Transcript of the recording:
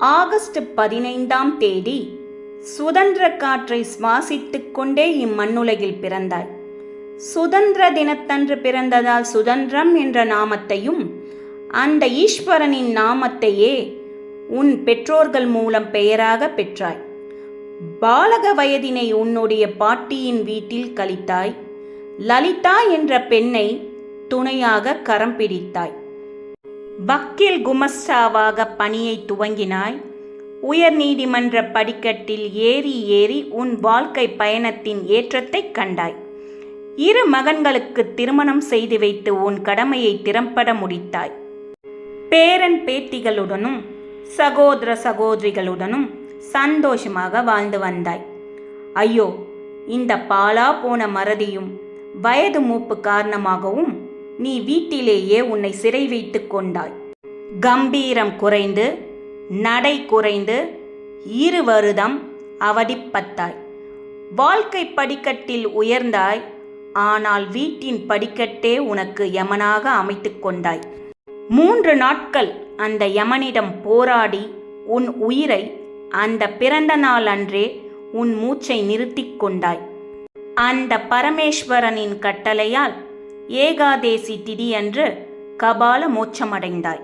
August பதினைந்தாம் தேதி சுதந்திர காற்றை சுவாசித்துக் கொண்டே இம்மண்ணுலகில் பிறந்தாய். சுதந்திர தினத்தன்று பிறந்ததால் சுதந்திரம் என்ற நாமத்தையும் அந்த ஈஸ்வரனின் நாமத்தையே உன் பெற்றோர்கள் மூலம் பெயராக பெற்றாய். பாலக வயதினை உன்னுடைய பாட்டியின் வீட்டில் கழித்தாய். லலிதா என்ற பெண்ணை துணையாக கரம் பிடித்தாய். வக்கீல் குமஸ்டாவாக பணியை துவங்கினாய். உயர் நீதிமன்ற படிக்கட்டில் ஏறி ஏறி உன் வாழ்க்கை பயணத்தின் ஏற்றத்தைக் கண்டாய். இரு மகன்களுக்கு திருமணம் செய்து வைத்து உன் கடமையை திறம்பட முடித்தாய். பேரன் பேத்திகளுடனும் சகோதர சகோதரிகளுடனும் சந்தோஷமாக வாழ்ந்து வந்தாய். ஐயோ இந்த பாலா போன மறதியும் வயது மூப்பு காரணமாகவும் நீ வீட்டிலேயே உன்னை சிறை வைத்து கொண்டாய். கம்பீரம் குறைந்து நடை குறைந்து இரு வருடம் அவதிப்பட்டாய். வாழ்க்கை படிக்கட்டில் உயர்ந்தாய் ஆனால் வீட்டின் படிக்கட்டே உனக்கு யமனாக அமைத்து கொண்டாய். மூன்று நாட்கள் அந்த யமனிடம் போராடி உன் உயிரை அந்த பிறந்த நாள் அன்றே உன் மூச்சை நிறுத்திக் கொண்டாய். அந்த பரமேஸ்வரனின் கட்டளையால் ஏகாதேசி திதியன்று கபால மோட்சமடைந்தாய்.